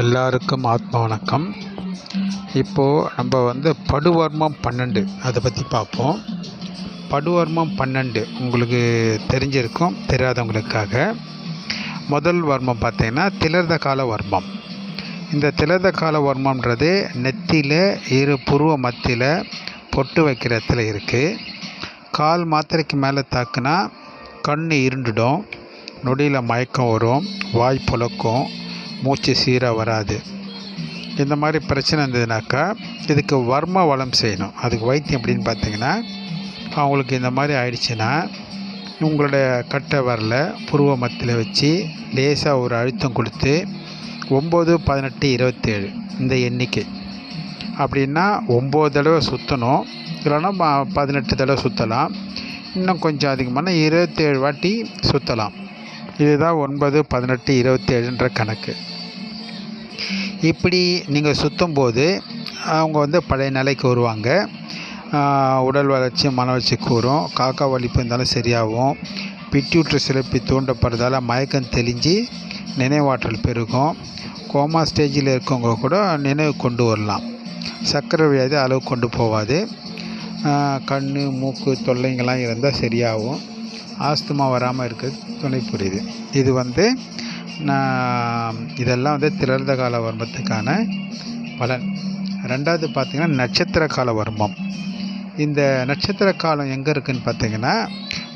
எல்லாருக்கும் ஆத்ம வணக்கம். இப்போது நம்ம வந்து படுவர்மம் பன்னெண்டு அதை பற்றி பார்ப்போம் படுவர்மம் பன்னெண்டு உங்களுக்கு தெரிஞ்சிருக்கும் தெரியாதவங்களுக்காக. முதல் வர்மம் பார்த்தீங்கன்னா திலர்த கால வர்மம். இந்த திலர்த கால வர்மம்ன்றது நெத்தியில் இரு புருவ மத்தியில் பொட்டு வைக்கிற இடத்துல இருக்குது கால் மாத்திரைக்கு மேலே தாக்குனா கண் இருண்டுடும் நொடியில் மயக்கம் வரும் வாய் புழக்கும் மூச்சு சீராக வராது. இந்த மாதிரி பிரச்சனை இருந்ததுனாக்கா இதுக்கு வர்ம வளம் செய்யணும். அதுக்கு வைத்தியம் அப்படின்னு பார்த்தீங்கன்னா அவங்களுக்கு இந்த மாதிரி ஆயிடுச்சுன்னா உங்களுடைய கட்டை வரல புருவ மத்தியில் வச்சு லேசாக ஒரு அழுத்தம் கொடுத்து ஒம்பது பதினெட்டு இருபத்தேழு இந்த எண்ணிக்கை. அப்படின்னா ஒம்பது தடவை சுற்றணும் இல்லைன்னா பதினெட்டு தடவை சுற்றலாம் இன்னும் கொஞ்சம் அதிகமான இருபத்தேழு வாட்டி சுற்றலாம் இதுதான் ஒன்பது பதினெட்டு இருபத்தேழுன்ற கணக்கு. இப்படி நீங்கள் சுற்றும் போது அவங்க வந்து பழைய நிலைக்கு வருவாங்க உடல் வளர்ச்சி மன வளர்ச்சி கூறும். காக்கா வலிப்பு இருந்தாலும் சரியாகும். பிட்யூட்ரி சிலப்பி தூண்டப்படுறதால மயக்கம் தெளிஞ்சு நினைவாற்றல் பெருகும். கோமா ஸ்டேஜில் இருக்கவங்க கூட நினைவு கொண்டு வரலாம். சர்க்கரை வியாதி அளவு கொண்டு போகாது. கண் மூக்கு தொல்லைங்கள்லாம் இருந்தால் சரியாகும். ஆஸ்துமா வராமல் இருக்கிறது துணை புரியுது இது வந்து இதெல்லாம் வந்து திரர்த கால வர்மத்துக்கான பலன். ரெண்டாவது பார்த்திங்கன்னா நட்சத்திர கால வர்மம் இந்த நட்சத்திர காலம் எங்கே இருக்குதுன்னு பார்த்தீங்கன்னா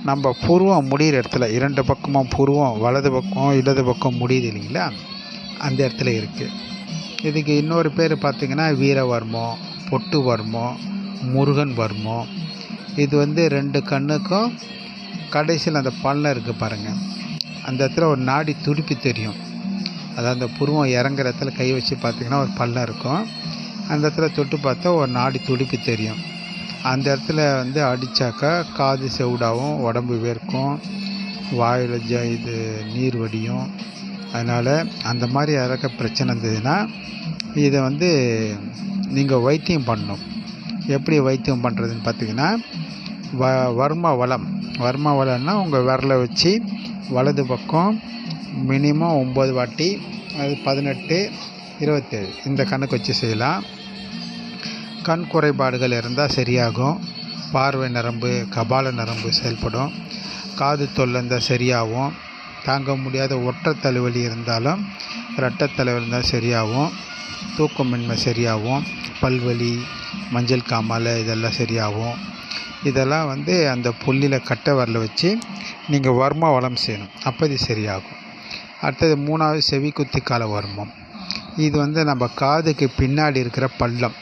நம்ம பூர்வம் முடிகிற இடத்துல இரண்டு பக்கமும் பூர்வம் வலது பக்கம் இடது பக்கம் முடியுது இல்லைங்களா? அந்த இடத்துல இருக்குது இதுக்கு இன்னொரு பேர் பார்த்திங்கன்னா வீரவர்மம் பொட்டு வர்மம் முருகன் வர்மம் இது வந்து ரெண்டு கண்ணுக்கும் கடைசியில் அந்த பள்ளம் இருக்குது பாருங்கள் அந்த இடத்துல ஒரு நாடி துடிப்பு தெரியும். அதாவது அந்த புருவம் இறங்குற இடத்துல கை வச்சு பார்த்தீங்கன்னா ஒரு பள்ளம் இருக்கும். அந்த இடத்துல தொட்டு பார்த்தா ஒரு நாடி துடிப்பு தெரியும். அந்த இடத்துல வந்து அடித்தாக்கா காது செவிடாவும் உடம்பு வேர்க்கும். வாயில் ஜ இது நீர் வடியும். அதனால் அந்த மாதிரி இறக்க பிரச்சனை இருந்ததுன்னா இதை வந்து நீங்கள் வைத்தியம் பண்ணணும். எப்படி வைத்தியம் பண்ணுறதுன்னு பார்த்தீங்கன்னா வ வர்ம வளம் வர்ம வளம்னா உங்கள் விரலை வச்சு வலது பக்கம் மினிமம் ஒம்பது வாட்டி அது பதினெட்டு இருபத்தேழு. இந்த கணக்கு வச்சு செய்யலாம். கண் குறைபாடுகள் இருந்தால் சரியாகும். பார்வை நரம்பு கபால நரம்பு செயல்படும். காது தொல்லை இருந்தால் சரியாகும். தாங்க முடியாத ஒற்றை தலைவலி இருந்தாலும் இரட்டை தலைவலி இருந்தால் சரியாகும். தூக்கமின்மை சரியாகும். பல்வலி மஞ்சள் காமாலை இதெல்லாம் சரியாகும். இதெல்லாம் வந்து அந்த புள்ளியில் கட்டை வரல வச்சு நீங்கள் வர்ம வளம் செய்யணும். அப்போ இது சரியாகும். அடுத்தது மூணாவது செவிக்குத்தி கால வர்மம். இது வந்து நம்ம காதுக்கு பின்னாடி இருக்கிற பள்ளம்.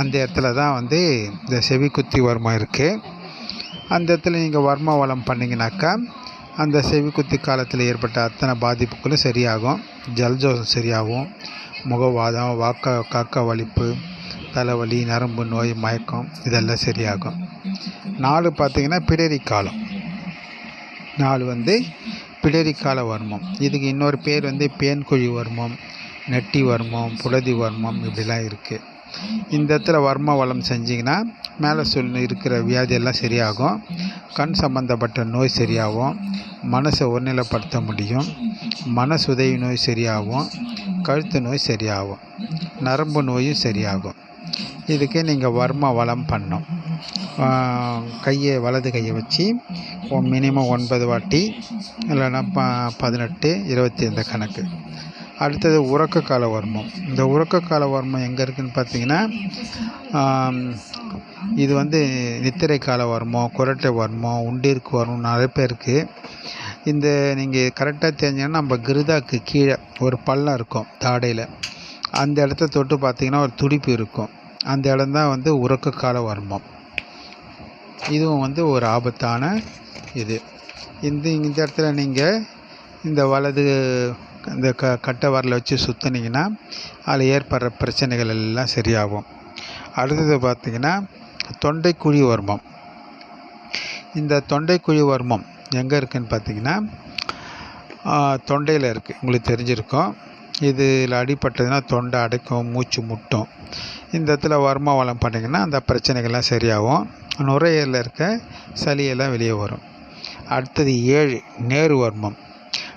அந்த இடத்துல தான் வந்து இந்த செவிக்குத்தி வர்மம் இருக்குது அந்த இடத்துல நீங்கள் வர்ம வளம் பண்ணிங்கனாக்கா அந்த செவிக்குத்தி காலத்தில் ஏற்பட்ட அத்தனை பாதிப்புகளும் சரியாகும். ஜலஜோசம் சரியாகும். முகவாதம் வாக்க காக்க வலிப்பு தலைவலி நரம்பு நோய் மயக்கம் இதெல்லாம் சரியாகும். நாலு பார்த்திங்கன்னா பிடரி காலம். நாலு வந்து பிடரி கால வர்மம். இதுக்கு இன்னொரு பேர் வந்து பேன்குழி வர்மம் நெட்டி வர்மம் புலதி வர்மம் இப்படிலாம் இருக்குது இந்த இடத்துல வர்ம வளம் செஞ்சிங்கன்னா மேலே சொல் இருக்கிற வியாதியெல்லாம் சரியாகும். கண் சம்பந்தப்பட்ட நோய் சரியாகும். மனசை ஒருநிலைப்படுத்த முடியும். மனசுதவி நோய் சரியாகும். கழுத்து நோய் சரியாகும். நரம்பு நோயும் சரியாகும். இதுக்கு நீங்கள் வர்ம வளம் பண்ணும். கையை வலது கையை வச்சு மினிமம் ஒன்பது வாட்டி இல்லைன்னா ப பதினெட்டு இருபத்தி ஐந்து கணக்கு. அடுத்தது உறக்க கால வர்மம். இந்த உறக்க கால வர்மம் எங்கே இருக்குதுன்னு பார்த்தீங்கன்னா இது வந்து நித்திரை கால வர்மம் குரட்டை வர்மம் உண்டிருக்கு வர்மம் நிறைய பேருக்கு இந்த நீங்கள் கரெக்டாக தெரிஞ்சீங்கன்னா நம்ம கிருதாக்கு கீழே ஒரு பள்ளம் இருக்கும் தாடையில். அந்த இடத்த தொட்டு பார்த்தீங்கன்னா ஒரு துடிப்பு இருக்கும். அந்த இடம்தான் வந்து உறக்க கால வர்மம். இதுவும் வந்து ஒரு ஆபத்தான இது. இந்த இந்த இடத்துல நீங்கள் இந்த வலது இந்த க கட்டை வரல வச்சு சுற்றுனீங்கன்னா அதில் ஏற்படுற பிரச்சனைகள் எல்லாம் சரியாகும். அடுத்தது பார்த்திங்கன்னா தொண்டைக்குழி வர்மம். இந்த தொண்டைக்குழி வர்மம் எங்கே இருக்குதுன்னு பார்த்தீங்கன்னா தொண்டையில் இருக்குது உங்களுக்கு தெரிஞ்சிருக்கும். இதில் அடிபட்டதுன்னா தொண்டை அடைக்கும் மூச்சு முட்டும். இந்த இடத்துல வர்ம வளம் பண்ணிங்கன்னா அந்த பிரச்சனைகள்லாம் சரியாகும். நுரையீரலில் இருக்க சளியெல்லாம் வெளியே வரும். அடுத்தது ஏழு நேரு வர்மம்.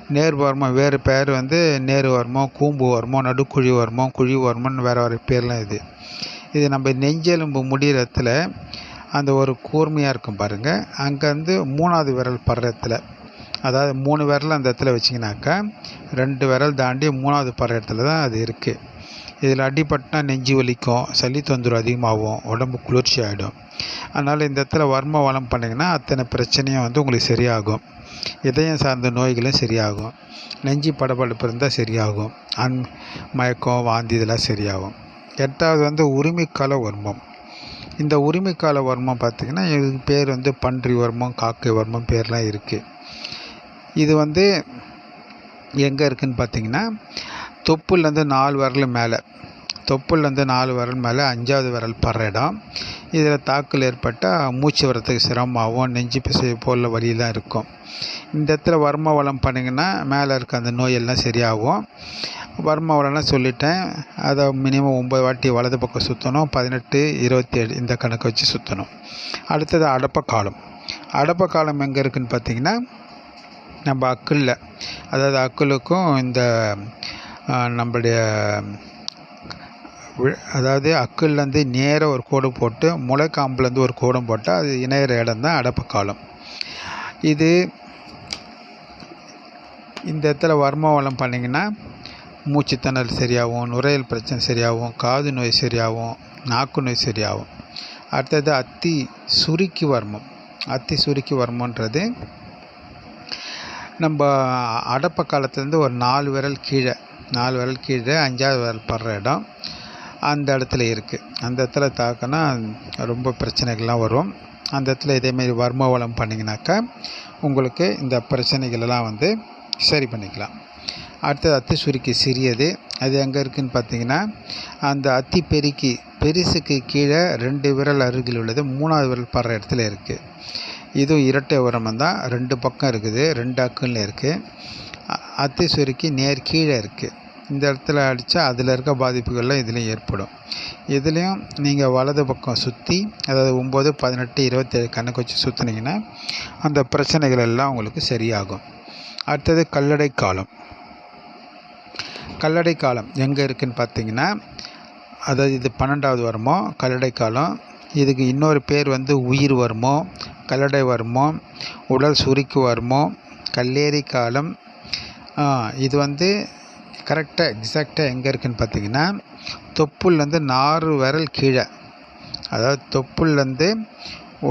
நேர் வர்மம் வேறு பேர் வந்து நேரு வர்மம் கூம்பு வர்மம் நடுக்குழி வர்மம் குழி வர்மம்னு வேறு வேறு பேர்லாம் இது. இது நம்ம நெஞ்செலும்பு முடிகிற இடத்துல அந்த ஒரு கூர்மையாக இருக்கும் பாருங்கள் அங்கேருந்து மூணாவது விரல் படுற இடத்துல அதாவது மூணு விரல் அந்த இடத்துல வச்சிங்கனாக்கா ரெண்டு விரல் தாண்டி மூணாவது பற இடத்துல தான் அது இருக்குது இதில் அடிபட்டுனா நெஞ்சு வலிக்கும் சளி தொந்தரவு அதிகமாகும் உடம்பு குளிர்ச்சி ஆகிடும் அதனால் இந்த இடத்துல வர்ம வளம் பண்ணிங்கன்னா அத்தனை பிரச்சனையும் வந்து உங்களுக்கு சரியாகும். இதயம் சார்ந்த நோய்களும் சரியாகும். நெஞ்சு படபடப்பு இருந்தால் சரியாகும். அன் மயக்கம் வாந்தி இதெல்லாம் சரியாகும். எட்டாவது வந்து உரிமைக்கால வர்மம். இந்த உரிமைக்கால வர்மம் பார்த்திங்கன்னா இதுக்கு பேர் வந்து பன்றி வர்மம் காக்கை வர்மம் பேர்லாம் இருக்குது இது வந்து எங்கே இருக்குதுன்னு பார்த்தீங்கன்னா தொப்புலேருந்து நாலு விரல் மேலே தொப்புலேருந்து நாலு விரல் மேலே அஞ்சாவது விரல் படுற இடம். இதில் தாக்கல் ஏற்பட்டால் மூச்சு வரத்துக்கு சிரமமாகவும் நெஞ்சு பிசை போல வழியெல்லாம் இருக்கும். இந்த இடத்துல வர்ம வளம் பண்ணிங்கன்னா மேலே இருக்க அந்த நோயெல்லாம் சரியாகும். வர்ம வளம்லாம் சொல்லிட்டேன். அதை மினிமம் ஒம்பது வாட்டி வலது பக்கம் சுற்றணும் பதினெட்டு இருபத்தி ஏழு இந்த கணக்கு வச்சு சுற்றணும் அடுத்தது அடப்ப காலம். அடப்ப காலம் எங்கே இருக்குதுன்னு பார்த்தீங்கன்னா நம்ம அக்குளில் அதாவது அக்குளுக்கும் இந்த நம்மளுடைய அதாவது அக்குள்லேருந்து நேராக ஒரு கோடு போட்டு முளைக்காம்புலேருந்து ஒரு கோடும் போட்டால் அது இணையிற இடம் தான் அடப்ப காலம் இது இந்த இடத்துல வர்ம வளம் பண்ணிங்கன்னா மூச்சுத்திணல் சரியாகும் நுரையல் பிரச்சனை சரியாகும் காது நோய் சரியாகும் நாக்கு நோய் சரியாகும். அடுத்தது அத்தி சுருக்கி வர்மம். அத்தி சுருக்கி வர்மன்றது நம்ம அடப்ப காலத்துலேருந்து ஒரு நாலு விரல் கீழே நாலு விரல் கீழே அஞ்சாவது விரல் படுற இடம் அந்த இடத்துல இருக்குது அந்த இடத்துல தாக்கினா ரொம்ப பிரச்சனைகள்லாம் வரும். அந்த இடத்துல இதேமாரி வர்ம வளம் பண்ணிங்கனாக்கா உங்களுக்கு இந்த பிரச்சனைகளெல்லாம் வந்து சரி பண்ணிக்கலாம். அடுத்தது அத்தி சுருக்கி சிறியது. அது எங்கே இருக்குதுன்னு பார்த்தீங்கன்னா அந்த அத்தி பெருக்கி பெருசுக்கு கீழே ரெண்டு விரல் அருகில் உள்ளது. மூணாவது விரல் படுற இடத்துல இருக்குது இதுவும் இரட்டை உரமம் தான். ரெண்டு பக்கம் இருக்குது. ரெண்டு அக்குன்னு இருக்குது அத்தி சுருக்கி நேர் கீழே இருக்குது இந்த இடத்துல அடித்தா அதில் இருக்க பாதிப்புகள்லாம் இதுலேயும் ஏற்படும். இதுலேயும் நீங்கள் வலது பக்கம் சுற்றி அதாவது ஒம்பது பதினெட்டு இருபத்தேழு கணக்கு வச்சு சுற்றினீங்கன்னா அந்த பிரச்சனைகள் எல்லாம் உங்களுக்கு சரியாகும். அடுத்தது கல்லடை காலம். கல்லடை காலம் எங்கே இருக்குதுன்னு பார்த்தீங்கன்னா அதாவது இது பன்னெண்டாவது வருமோ கல்லடை காலம். இதுக்கு இன்னொரு பேர் வந்து உயிர் வருமோ கல்லடை வருமோ உடல் சுருக்கி வருமோ கல்லேரி காலம். இது வந்து கரெக்டாக எக்ஸாக்டாக எங்கே இருக்குதுன்னு பார்த்தீங்கன்னா தொப்புள்லேருந்து நாலு விரல் கீழே. அதாவது தொப்புள்லேருந்து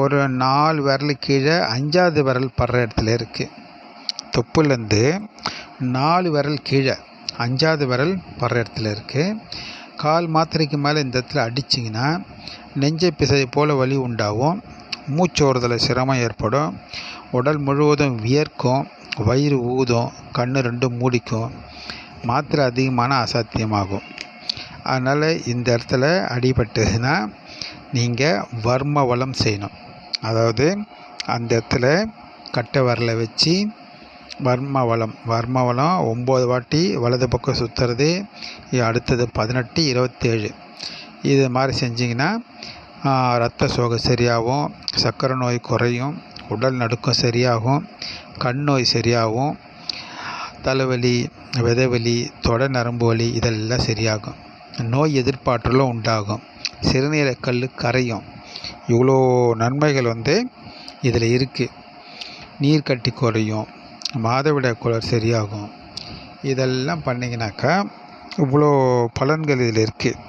ஒரு நாலு விரல் கீழே அஞ்சாவது விரல் படுற இடத்துல இருக்குது தொப்புலேருந்து நாலு விரல் கீழே அஞ்சாவது விரல் படுற இடத்துல இருக்குது கால் மாத்திரைக்கு மேலே இந்த இடத்துல அடிச்சிங்கன்னா நெஞ்சை பிசை போல் வலி உண்டாகும். மூச்சோடுதல் சிரமம் ஏற்படும். உடல் முழுவதும் வியர்க்கும். வயிறு ஊதும். கண் ரெண்டும் மூடிக்கும். மாத்திரை அதிகமான அசாத்தியமாகும். அதனால் இந்த இடத்துல அடிபட்டதுன்னா நீங்கள் வர்ம வளம் செய்யணும். அதாவது அந்த இடத்துல கட்டை வரலை வச்சு வர்ம வளம். வர்ம வளம் ஒம்பது வாட்டி வலது பக்கம் சுற்றுறது அடுத்தது பதினெட்டு இருபத்தேழு. இது மாதிரி செஞ்சிங்கன்னா ரத்த சோகை சரியாகும் சர்க்கரை நோய் குறையும் உடல் நடுக்கம் சரியாகும் கண் நோய் சரியாகும் தலைவலி விதைவலி தொடை நரம்பு வலி இதெல்லாம் சரியாகும். நோய் எதிர்ப்பாற்றலும் உண்டாகும். சிறுநீரக்கல் கரையும். இவ்வளோ நன்மைகள் வந்து இதில் இருக்குது நீர்க்கட்டி குறையும். மாதவிடாய் குளர் சரியாகும். இதெல்லாம் பண்ணிங்கனாக்கா இவ்வளோ பலன்கள் இதில் இருக்குது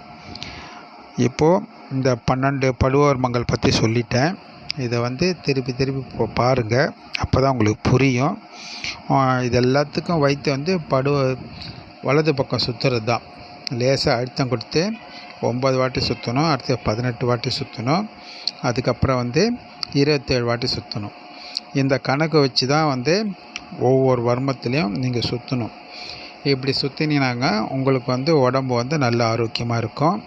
இப்போது இந்த பன்னெண்டு படுவர்மங்கள் பற்றி சொல்லிட்டேன். இதை வந்து திருப்பி திருப்பி இப்போ பாருங்கள் அப்போ தான் உங்களுக்கு புரியும். இது எல்லாத்துக்கும் வைத்து வந்து படுவ வலது பக்கம் சுற்றுறது தான் லேசாக அழுத்தம் கொடுத்து ஒம்பது வாட்டி சுற்றணும் அடுத்து பதினெட்டு வாட்டி சுற்றணும் அதுக்கப்புறம் வந்து இருபத்தேழு வாட்டி சுற்றணும் இந்த கணக்கு வச்சு தான் வந்து ஒவ்வொரு வர்மத்துலேயும் நீங்கள் சுற்றணும் இப்படி சுற்றினீங்கன்னாங்க உங்களுக்கு வந்து உடம்பு வந்து நல்ல ஆரோக்கியமாக இருக்கும்.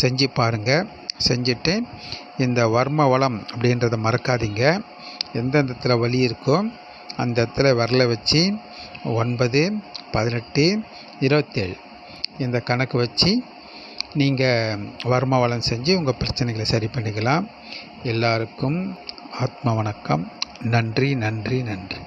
செஞ்சு பாருங்கள் செஞ்சுட்டு இந்த வர்ம வளம் அப்படின்றத மறக்காதீங்க. எந்தெந்த இடத்துல வலி இருக்கோ அந்த இடத்துல விரல வச்சு ஒன்பது பதினெட்டு இருபத்தேழு இந்த கணக்கு வச்சு நீங்கள் வர்ம வளம் செஞ்சு உங்கள் பிரச்சனைகளை சரி பண்ணிக்கலாம். எல்லாருக்கும் ஆத்ம வணக்கம். நன்றி நன்றி நன்றி.